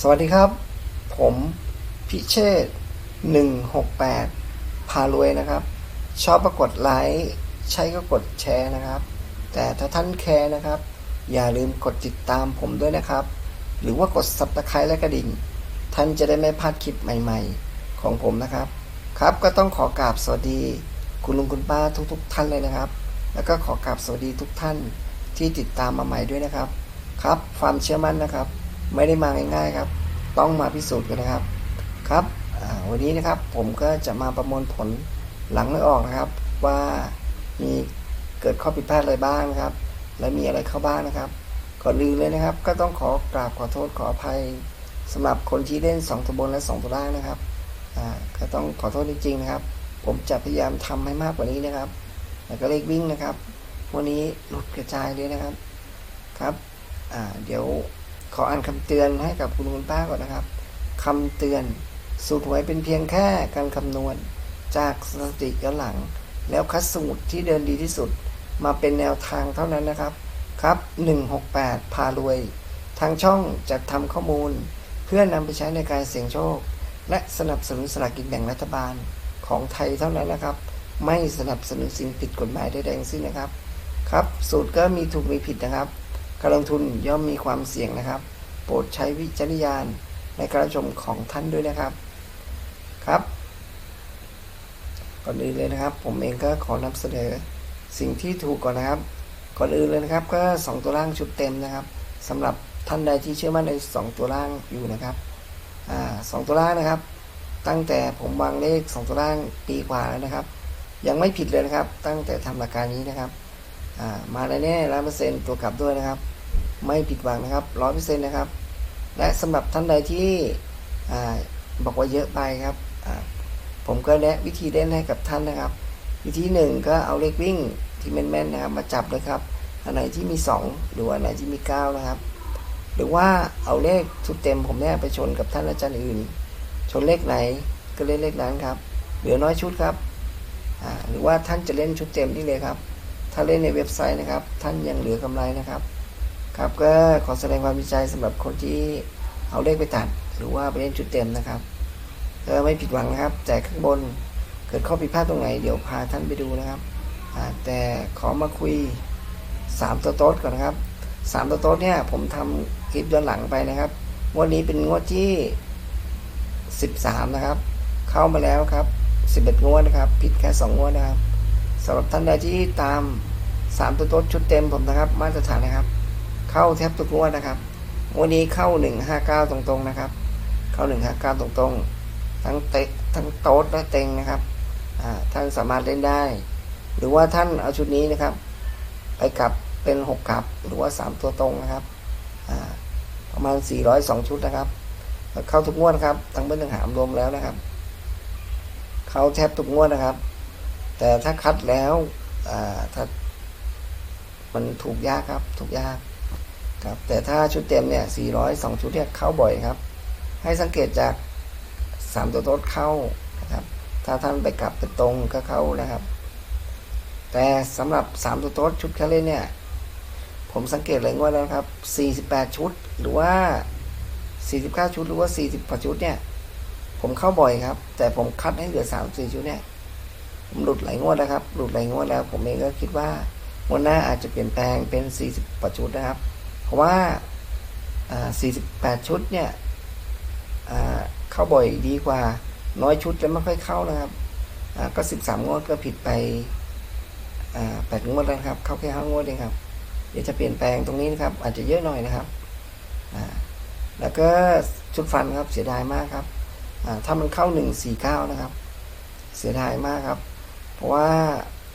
สวัสดีครับ ผมพิเชษหนึ่งหกแปดพารวยนะครับ ชอบปรากฏไลค์ใช้ก็กดแชร์นะครับ แต่ถ้าท่านแคร์นะครับ อย่าลืมกดติดตามผมด้วยนะครับ หรือว่ากด subscribe และกระดิ่ง ท่านจะได้ไม่พลาดคลิปใหม่ ๆ ของผมนะครับ ครับก็ต้องขอกราบสวัสดี คุณลุงคุณป้าทุกๆท่านเลยนะครับ แล้วก็ขอกราบสวัสดีทุกท่านที่ติดตามมาใหม่ด้วยนะครับ ครับความเชื่อมั่นนะครับ ไม่ได้มาง่ายๆครับ ต้องมาพิสูจน์กันนะครับ ครับวันนี้นะครับผมก็จะมาประมวลผลหลังไม่ออกนะครับ ว่ามีเกิดข้อผิดพลาดอะไรบ้างนะครับ และมีอะไรเข้าบ้างนะครับก่อนอื่นเลยนะครับ ก็ต้องขอกราบขอโทษขออภัยสำหรับคนที่เล่น2ตัวบนและ2ตัวล่างนะครับก็ต้องขอโทษจริงๆนะครับ ผมจะพยายามทำให้มากกว่านี้นะครับ แล้วก็เลขวิ่งนะครับวันนี้หลุดกระจายเลยนะครับครับเดี๋ยว ขออ่านคำเตือนให้กับคุณลุงคุณป้าก่อนนะครับคำเตือน สูตรหวยเป็นเพียงแค่การคำนวณจากสถิติย้อนหลัง แล้วคัดสมุดที่เดินดีที่สุด มาเป็นแนวทางเท่านั้นนะครับ ครับ 168 พารวย ทางช่องจัดทำข้อมูล เพื่อนำไปใช้ในการเสี่ยงโชค และสนับสนุนสลากกินแบ่งรัฐบาลของไทยเท่านั้นนะครับ ไม่สนับสนุนสิ่งผิดกฎหมายใดๆทั้งสิ้นนะครับ ครับ สูตรก็มีถูกมีผิดนะครับ การลงทุนย่อมมีความเสี่ยงนะครับ โปรดใช้วิจารณญาณในการรับชมของท่านด้วยนะครับครับก่อนอื่นเลยนะครับ ผมเองก็ขอนำเสนอสิ่งที่ถูกก่อนนะครับ ก่อนอื่นเลยนะครับ ก็ 2 ตัวล่างชุดเต็มนะครับสำหรับท่านใดที่เชื่อมั่นใน 2 ตัวล่างอยู่นะครับอ่าสองตัวล่างนะครับ ตั้งแต่ผมวางเลข 2 ตัวล่างปีกว่าแล้วนะครับ ยังไม่ผิดเลยนะครับ ตั้งแต่ทำราการนี้นะครับ อ่ามาแน่ๆร้อยเปอร์เซ็นต์ตัวกลับด้วยนะครับ ไม่ผิดหวังนะครับร้อยเปอร์เซ็นต์นะครับ และสำหรับท่านใดที่อ่าบอกว่าเยอะไปครับอ่าผมก็แนะวิธีเล่นให้กับท่านนะครับ วิธีหนึ่งก็เอาเลขวิ่งที่แม่นๆนะครับ มาจับเลยครับอันไหนที่มี 2 หรือว่าอันไหนที่มี9นะครับ หรือว่าเอาเลขชุดเต็มผมเนี่ยไปชนกับท่านอาจารย์อื่น ชนเลขไหนก็เล่นเลขนั้นครับ เหลือน้อยชุดครับหรือว่าท่านจะเล่นชุดเต็มนี่เลยครับ ถ้าเล่นในเว็บไซต์นะครับ ท่านยังเหลือกำไรนะครับ ครับก็ขอแสดงความดีใจสำหรับคนที่เอาเลขไปตัด หรือว่าไปเล่นชุดเต็มนะครับก็ไม่ผิดหวังนะครับ แต่ข้างบนเกิดข้อผิดพลาดตรงไหน เดี๋ยวพาท่านไปดูนะครับแต่ขอมาคุย 3 ตัวโต๊ดก่อนนะครับ 3 ตัวโต๊ดเนี่ยผมทำคลิปย้อนหลังไปนะครับงวดนี้เป็นงวดที่ 13 นะครับ เข้ามาแล้วครับ 11 งวดนะครับ ผิดแค่ 2 งวดนะครับสำหรับท่านใดที่ตาม 3ตัวต๊ดชุดเต็มผมนะครับ มาตรฐานนะครับ เข้าแทบทุกงวดนะครับวันนี้เข้า159ตรงๆนะครับ เข้า159ตรงๆ ทั้งเตะทั้งโต๊ดและเต็งนะครับท่านสามารถเล่นได้ หรือว่าท่านเอาชุดนี้นะครับ ไปกลับเป็นหกกลับหรือว่าสามตัวตรงนะครับประมาณสี่ร้อยสองชุดนะครับเข้าทุกงวดครับทั้งเบิ้ลทั้งหามรวมแล้วนะครับ เข้าแทบทุกงวดนะครับ แต่ถ้าคัดแล้วถ้า มันถูกยากครับ ถูกยากครับ แต่ถ้าชุดเต็มเนี่ยสี่ร้อยสองชุดเนี่ยเข้าบ่อยครับ ให้สังเกตจากสามตัวโต๊ดเข้านะครับ ถ้าท่านไปกลับไปตรงก็เข้านะครับ แต่สำหรับ 3 ตัวโต๊ดชุดแค่เล่นเนี่ย ผมสังเกตเลยว่าแล้วครับ 48 ชุด หรือว่า 49 ชุด หรือว่า 40กว่าชุดเนี่ย ผมเข้าบ่อยครับ แต่ผมคัดให้เหลือ 3 4 ชุดเนี่ยผมหลุดหลายงวดแล้วครับ หลุดหลายงวดแล้ว ผมเองก็คิดว่า งวดหน้าอาจจะเปลี่ยนแปลงเป็น 40กว่าชุดนะครับ เพราะว่าอ่า 48 ชุดเนี่ยเข้าบ่อยดีกว่าน้อยชุดจะไม่ค่อยเข้านะครับ ก็ 13 งวดก็ผิดไปอ่าแปดงวดแล้วครับ เข้าแค่ห้างวดเองครับ เดี๋ยวจะเปลี่ยนแปลงตรงนี้นะครับ อาจจะเยอะหน่อยนะครับ แล้วก็ชุดฟันครับเสียดายมากครับ ถ้ามันเข้าหนึ่งสี่เก้านะครับ เสียดายมากครับ เพราะว่า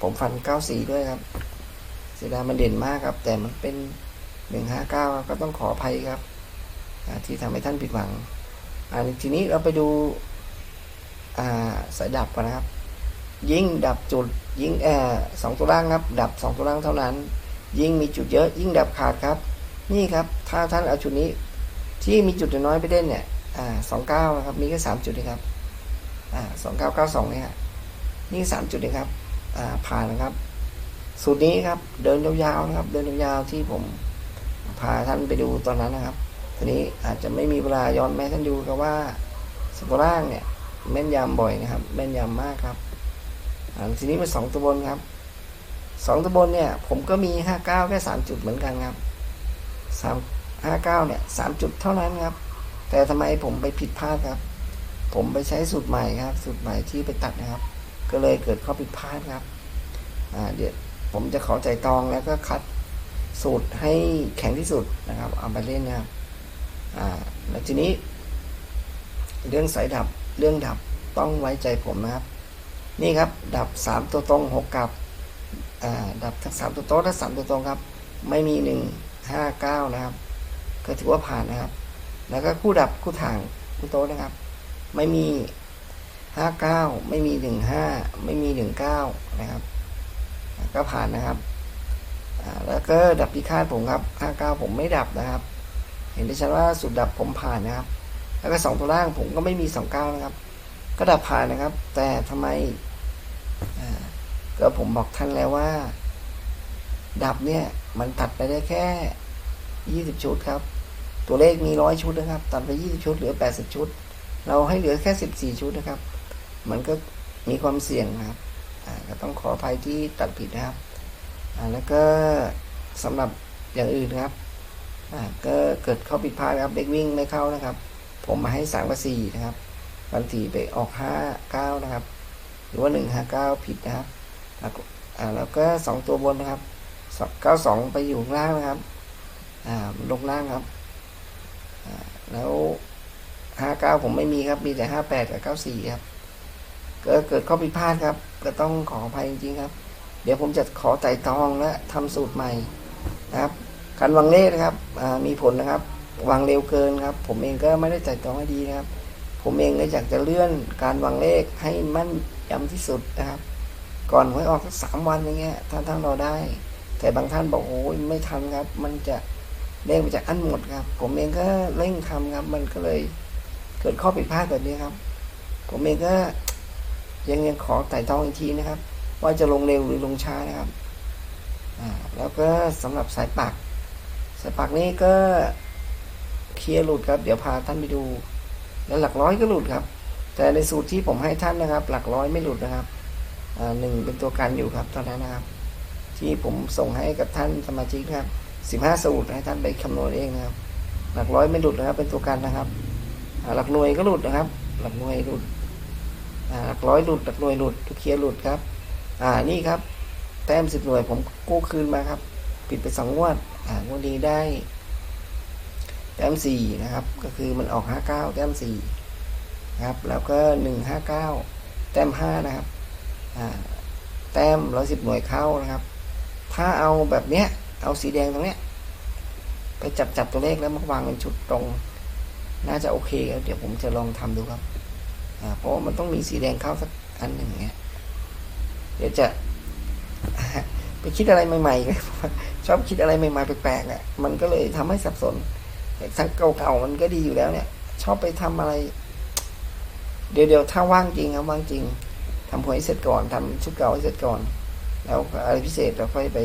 ผมฟันเก้าสี่ด้วยครับ เสีดามันเด่นมากครับ แต่มันเป็นหนึ่งห้าเก้าก็ต้องขออภัยครับที่ทำให้ท่านผิดหวังอ่าทีนี้เราไปดูสายดับก่อนนะครับ ยิ่งดับจุดยิ่งอสองตัวล่างครับ ดับสองตัวล่างเท่านั้น ยิ่งมีจุดเยอะ ยิ่งดับขาดครับ นี่ครับถ้าท่านเอาจุดนี้ที่มีจุดน้อยไปเล่นเนี่ยสองเก้าครับมีแค่สามจุดนะครับสองเก้าเก้าสองเนี่ยนี่สามจุดนะครับผ่านนะครับ สูตรนี้ครับ เดินยาวๆนะครับ เดินยาวๆที่ผมพาท่านไปดูตอนนั้นนะครับทีนี้อาจจะไม่มีเวลาย้อนแม่ท่านดูก็ว่าสองตัวล่างเนี่ยแม่นยำบ่อยนะครับแม่นยำมากครับทีนี้มาสองตัวบนครับสองตัวบนเนี่ยผมก็มีห้าเก้าแค่สามจุดเหมือนกันครับสามห้าเก้าเนี่ยสามจุดเท่านั้นครับ แต่ทำไมผมไปผิดพลาดครับ ผมไปใช้สูตรใหม่ครับ สูตรใหม่ที่ไปตัดนะครับ ก็เลยเกิดข้อผิดพลาดครับอ่าเดี๋ยว ผมจะขอใจตองแล้วก็คัดสูตรให้แข็งที่สุดนะครับ เอาไปเล่นนะครับอ่าแล้วทีนี้ เรื่องสายดับเรื่องดับต้องไว้ใจผมนะครับ นี่ครับ ดับสามตัวตรงหกกับดับทั้งสามตัวโต๊ะและสามตัวตรงครับ ไม่มีหนึ่งห้าเก้านะครับ ก็ถือว่าผ่านนะครับ แล้วก็คู่ดับคู่ทางคู่โต๊ะนะครับ ไม่มีห้าเก้าไม่มีหนึ่งห้าไม่มีหนึ่งเก้านะครับ ก็ผ่านนะครับแล้วก็ดับพิฆาตผมครับห้าเก้าผมไม่ดับนะครับ เห็นได้ชัดว่าสุดดับผมผ่านนะครับ แล้วก็สองตัวล่างผมก็ไม่มีสองก้านะครับ ก็ดับผ่านนะครับ แต่ทำไมก็ผมบอกท่านแล้วว่า ดับเนี่ยมันตัดไปได้แค่ยี่สิบชุดครับ ตัวเลขมีร้อยชุดนะครับ ตัดไปยี่สิบชุดเหลือแปดสิบชุด เราให้เหลือแค่สิบสี่ชุดนะครับ มันก็มีความเสี่ยงนะครับ ก็ต้องขออภัยที่ตัดผิดนะครับ แล้วก็สำหรับอย่างอื่นครับก็เกิดข้อผิดพลาดครับเด็กวิ่งไม่เข้านะครับ ผมมาให้สามกับสี่นะครับบางทีไปออกห้าเก้านะครับ หรือว่าหนึ่งห้าเก้าผิดนะครับแล้วก็สองตัวบนนะครับเก้าสองไปอยู่ข้างล่างนะครับลงล่างครับแล้วห้าเก้าผมไม่มีครับ มีแต่ห้าแปดกับเก้าสี่ครับ ก็เกิดข้อผิดพลาดครับ ก็ต้องขออภัยจริงๆครับ เดี๋ยวผมจะขอไต่ตองและทำสูตรใหม่นะครับการวางเลขนะครับมีผลนะครับวางเร็วเกินครับ ผมเองก็ไม่ได้ไต่ตองให้ดีนะครับ ผมเองก็อยากจะเลื่อนการวางเลขให้มั่นยำที่สุดนะครับ ก่อนหวยออกสักสามวันอย่างเงี้ยท่านท่านเราได้ แต่บางท่านบอกโอ้ยไม่ทันครับ มันจะเลขมันจะอั้นหมดครับ ผมเองก็เร่งทำครับ มันก็เลยเกิดข้อผิดพลาดแบบนี้ครับ ผมเองก็ ยังยังขอไต่ตองอีกทีนะครับ ว่าจะลงเร็วหรือลงช้านะครับแล้วก็สำหรับสายปัก สายปักนี้ก็เคลียร์หลุดครับ เดี๋ยวพาท่านไปดู แล้วหลักร้อยก็หลุดครับ แต่ในสูตรที่ผมให้ท่านนะครับ หลักร้อยไม่หลุดนะครับหนึ่งเป็นตัวการอยู่ครับตอนนั้นนะครับ ที่ผมส่งให้กับท่านสมาชิกครับสิบห้าสูตรให้ท่านไปคำนวณเองนะครับ หลักร้อยไม่หลุดนะครับ เป็นตัวการนะครับหลักหน่วยก็หลุดนะครับ หลักหน่วยหลุด หลักร้อยหลุดหลักหน่วยหลุดตัวเคลียร์หลุดครับ อ่านี่ครับ แต้มสิบหน่วยผมกู้คืนมาครับ ปิดไปสองงวด อ่างวดนี้ได้แต้มสี่นะครับ ก็คือมันออกห้าเก้าแต้มสี่ครับ แล้วก็หนึ่งห้าเก้าแต้มห้านะครับ อ่า แต้มร้อยสิบหน่วยเข้านะครับ ถ้าเอาแบบเนี้ย เอาสีแดงตรงเนี้ย ไปจับจับตัวเลขแล้วมาวางเป็นชุดตรง น่าจะโอเคครับเดี๋ยวผมจะลองทำดูครับ เพราะมันต้องมีสีแดงเข้าสักอันหนึ่งเนี้ยเดี๋ยวจะไปคิดอะไรใหม่ๆชอบคิดอะไรใหม่ๆแปลกๆอะมันก็เลยทำให้สับสนแต่ทั้งเก่าๆมันก็ดีอยู่แล้วเนี่ย ชอบไปทำอะไร เดี๋ยวเดี๋ยวถ้าว่างจริงครับว่างจริงทำหวยเสร็จก่อนทำชุดเก่าให้เสร็จก่อน แล้วอะไรพิเศษเราค่อยไป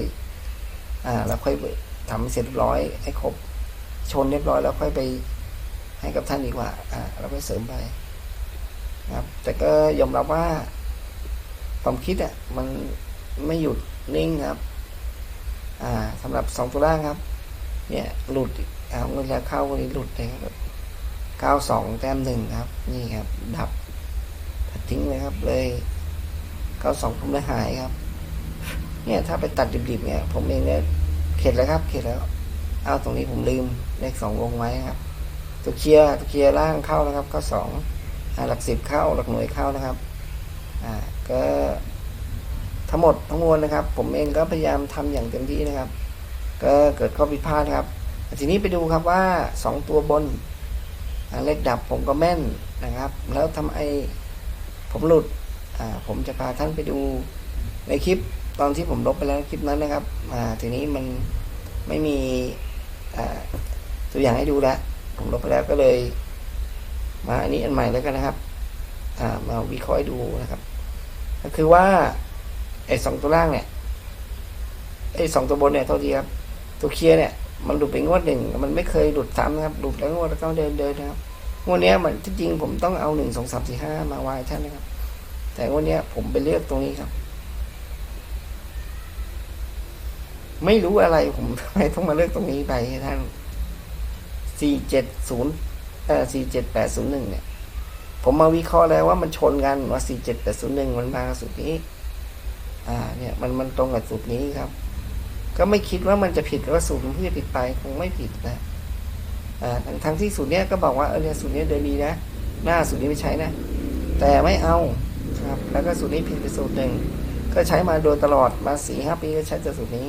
อ่าเราค่อยทำให้เสร็จร้อยให้ครบชนเรียบร้อยแล้วค่อยไปให้กับท่านดีกว่า อ่าเราไปเสริมไป ครับ แต่ก็ยอมรับว่าความคิดอะมันไม่หยุดนิ่งครับ อ่าสำหรับสองตัวล่างครับ เนี่ยหลุดเอาเงินแล้วเข้าวันนี้หลุดเลยครับเก้าสองแต้มหนึ่งครับ นี่ครับ ดับตัดทิ้งเลยครับ เลยเก้าสองผมเลยหายครับ เนี่ยถ้าไปตัดดิบๆเนี่ย ผมเองเนี่ยเข็ดแล้วครับ เข็ดแล้ว เอาตรงนี้ผมลืมเลขสองวงไว้ครับตัวเคลียร์ตัวเคลียร์ล่างเข้านะครับก็สอง หลักสิบเข้าหลักหน่วยเข้านะครับอ่าก็ทั้งหมดทั้งมวลนะครับ ผมเองก็พยายามทำอย่างเต็มที่นะครับ ก็เกิดข้อผิดพลาดครับทีนี้ไปดูครับว่าสองตัวบนเลขดับผมก็แม่นนะครับ แล้วทำไมผมหลุดผมจะพาท่านไปดูในคลิปตอนที่ผมลบไปแล้วคลิปนั้นนะครับทีนี้มันไม่มีตัวอย่างให้ดูแล้วผมลบไปแล้วก็เลย มาอันนี้อันใหม่แล้วกันนะครับ อ่า มาวิเคราะห์ดูนะครับ ก็คือว่าไอ้สองตัวล่างเนี่ยไอ้สองตัวบนเนี่ยเท่าทีครับ ตัวเคลียร์เนี่ย มันหลุดไปงวดหนึ่งมันไม่เคยหลุดซ้ำนะครับหลุดแล้วงวดแล้วก็เดินเดินนะครับงวดเนี้ยมันที่จริงผมต้องเอาหนึ่งสองสามสี่ห้ามาวายท่านนะครับ แต่งวดเนี้ยผมไปเลือกตรงนี้ครับ ไม่รู้อะไรผมทำไมต้องมาเลือกตรงนี้ไปท่านสี่เจ็ดศูนย์ สี่เจ็ดแปดศูนย์หนึ่งเนี่ย ผมมาวิเคราะห์แล้วว่ามันชนกันว่าสี่เจ็ดแปดศูนย์หนึ่งมันมากับสูตรนี้ อ่า เนี่ย มันมันตรงกับสูตรนี้ครับ ก็ไม่คิดว่ามันจะผิดหรือว่าสูตรมันเพื่อผิดไปคงไม่ผิดนะอ่าทั้งทั้งที่สูตรเนี้ยก็บอกว่าเออเนี่ยสูตรเนี้ยเดินดีนะหน้าสูตรนี้ไม่ใช้นะ แต่ไม่เอาครับ แล้วก็สูตรนี้ผิดไปสูตรหนึ่งก็ใช้มาโดยตลอดมาสี่ห้าปีก็ใช้แต่สูตรนี้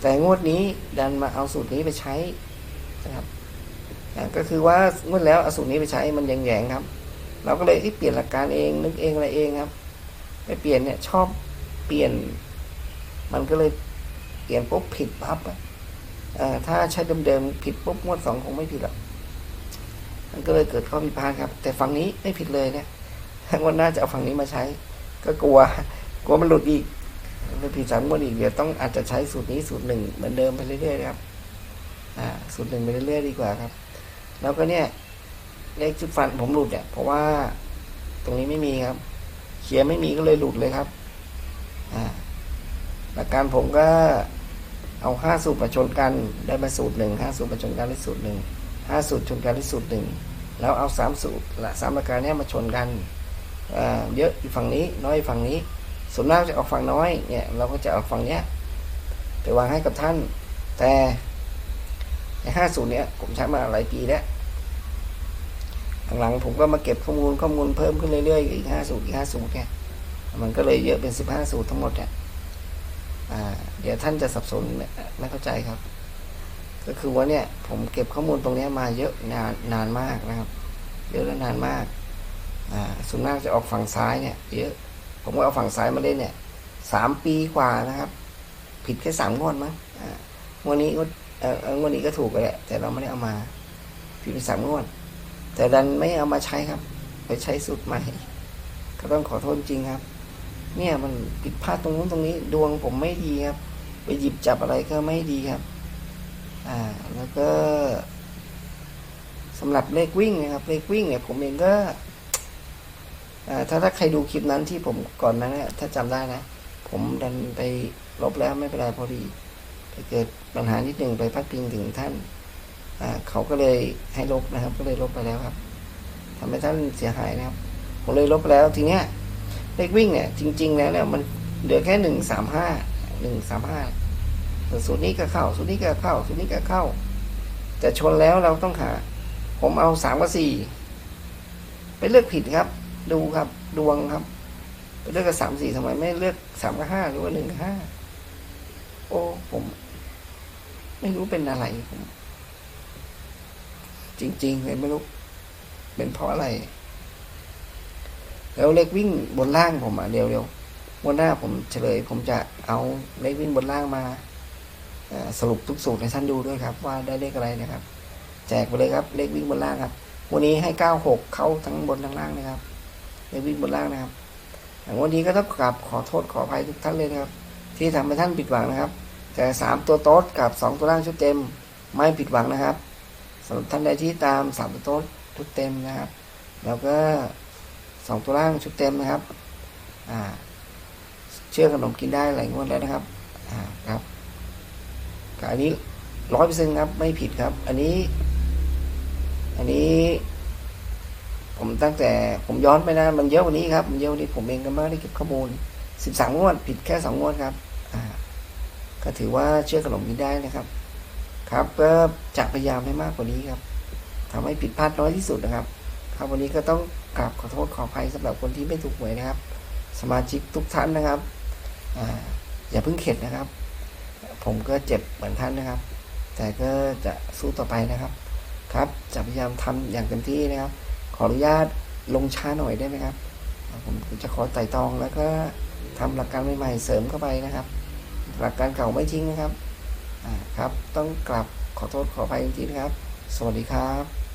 แต่งวดนี้ดันมาเอาสูตรนี้ไปใช้นะครับ ก็คือว่างวดแล้วอสูตรนี้ไปใช้มันแยงๆครับ เราก็เลยที่เปลี่ยนหลักการเองนึกเองอะไรเองครับไม่เปลี่ยนเนี่ยชอบเปลี่ยน มันก็เลยเปลี่ยนปุ๊บผิดปั๊บอะเอ่อถ้าใช้เดิมๆผิดปุ๊บงวดสองคงไม่ผิดหรอกมันก็เลยเกิดข้อผิดพลาดครับ แต่ฝั่งนี้ไม่ผิดเลยเนะงวดหน้าจะเอาฝั่งนี้มาใช้ ก็กลัว กลัวมันหลุดอีกมันผิดสามงวดอีกเดี๋ยวต้องอาจจะใช้สูตรนี้สูตรหนึ่งเหมือนเดิมไปเรื่อยๆครับ อ่า สูตรหนึ่งไปเรื่อยๆดีกว่าครับ แล้วก็เนี่ย เลขชุดฟันผมหลุดเนี่ยเพราะว่าตรงนี้ไม่มีครับ เขียนไม่มีก็เลยหลุดเลยครับอ่าหลักการผมก็เอาห้าสูตรมาชนกันได้มาสูตรหนึ่งห้าสูตรมาชนกันได้สูตรหนึ่งห้าสูตรชนกันได้สูตรหนึ่งแล้วเอาสามสูตรละสามหลักการเนี้ยมาชนกันเยอะอยู่ฝั่งนี้น้อยฝั่งนี้ส่วนมากจะออกฝั่งน้อยเนี่ยเราก็จะเอาฝั่งเนี้ยไปวางให้กับท่าน แต่ ในห้าสูตรเนี้ยผมใช้มาหลายปีแล้วหลังๆผมก็มาเก็บข้อมูลข้อมูลเพิ่มขึ้นเรื่อยๆอีกห้าสูตรอีกห้าสูตรเนี่ยมันก็เลยเยอะเป็นสิบห้าสูตรทั้งหมดเนี่ยเดี๋ยวท่านจะสับสนไม่เข้าใจครับ ก็คือว่าเนี่ยผมเก็บข้อมูลตรงเนี้ยมาเยอะนานนานมากนะครับ เยอะและนานมากส่วนมากจะออกฝั่งซ้ายเนี่ยเยอะผมก็เอาฝั่งซ้ายมาเล่นเนี่ยสามปีกว่านะครับ ผิดแค่สามงวดมั้งอ่างวดนี้ก็ เออเอองวดนี้ก็ถูกไปแหละ แต่เราไม่ได้เอามาผิดไปสามงวด แต่ดันไม่เอามาใช้ครับ ไปใช้สูตรใหม่ ก็ต้องขอโทษจริงครับ เนี่ยมันผิดพลาดตรงนู้นตรงนี้ ดวงผมไม่ดีครับ ไปหยิบจับอะไรก็ไม่ดีครับ อ่า แล้วก็สำหรับเลขวิ่งนะครับ เลขวิ่งเนี่ยผมเองก็อ่าถ้าถ้าใครดูคลิปนั้นที่ผมก่อนนั้นเนี่ยถ้าจำได้นะ ผมดันไปลบแล้วไม่เป็นไรพอดี เกิดปัญหานิดหนึ่งไปพัดพิงถึงท่านเขาก็เลยให้ลบนะครับ ก็เลยลบไปแล้วครับทำให้ท่านเสียหายนะครับ ผมเลยลบไปแล้วทีเนี้ยเลขวิ่งเนี่ย จริง ๆ แล้วเนี่ยมันเหลือแค่หนึ่งสามห้าหนึ่งสามห้าสูตรนี้ก็เข้าสูตรนี้ก็เข้าสูตรนี้ก็เข้า แต่ชนแล้วเราต้องหา ผมเอาสามกับสี่ไปเลือกผิดครับ ดูครับดวงครับ ไปเลือกกับสามสี่ทำไมไม่เลือกสามกับห้าหรือว่าหนึ่งกับห้าโอ้ผม ไม่รู้เป็นอะไรผมจริงๆเลยไม่รู้ เป็นเพราะอะไร แล้วเลขวิ่งบนล่างผมอะเร็วๆวันหน้าผมเฉลย ผมจะเอาเลขวิ่งบนล่างมาสรุปทุกสูตรให้ท่านดูด้วยครับ ว่าได้เลขอะไรนะครับ แจกไปเลยครับ เลขวิ่งบนล่างครับ วันนี้ให้เก้าหกเข้าทั้งบนทั้งล่างนะครับ เลขวิ่งบนล่างนะครับอย่วันนี้ก็ต้องกราบขอโทษขออภัยทุกท่านเลยนะครับ ที่ทำให้ท่านผิดหวังนะครับ แต่สามตัวโต๊ดกับสองตัวล่างชุดเต็มไม่ผิดหวังนะครับสำหรับท่านใดที่ตามสามตัวโต๊ดชุดเต็มนะครับ แล้วก็สองตัวล่างชุดเต็มนะครับอ่าเชื่อขนมกินได้หลายงวดแล้วนะครับอ่าครับก็อันนี้ร้อยเปอร์เซ็นต์ครับไม่ผิดครับ อันนี้ อันนี้ ผมตั้งแต่ผมย้อนไปนะมันเยอะกว่านี้ครับมันเยอะกว่านี้ผมเองก็ไม่ได้เก็บข้อมูลสิบสามงวดผิดแค่สองงวดครับ ก็ถือว่าเชื่อขนมกินได้นะครับ ครับก็จะพยายามให้มากกว่านี้ครับทำให้ผิดพลาดน้อยที่สุดนะครับ ครับวันนี้ก็ต้องกราบขอโทษขออภัยสำหรับคนที่ไม่ถูกหวยนะครับ สมาชิกทุกท่านนะครับออย่าเพิ่งเข็ดนะครับ ผมก็เจ็บเหมือนท่านนะครับ แต่ก็จะสู้ต่อไปนะครับ ครับจะพยายามทำอย่างเต็มที่นะครับ ขออนุญาตลงช้าหน่อยได้ไหมครับ ผมจะขอไต่ตองแล้วก็ทำหลักการใหม่ๆเสริมเข้าไปนะครับ หลักการเก่าไม่ทิ้งนะครับ อ่าครับ ต้องกลับขอโทษขออภัยจริงๆนะครับ สวัสดีครับ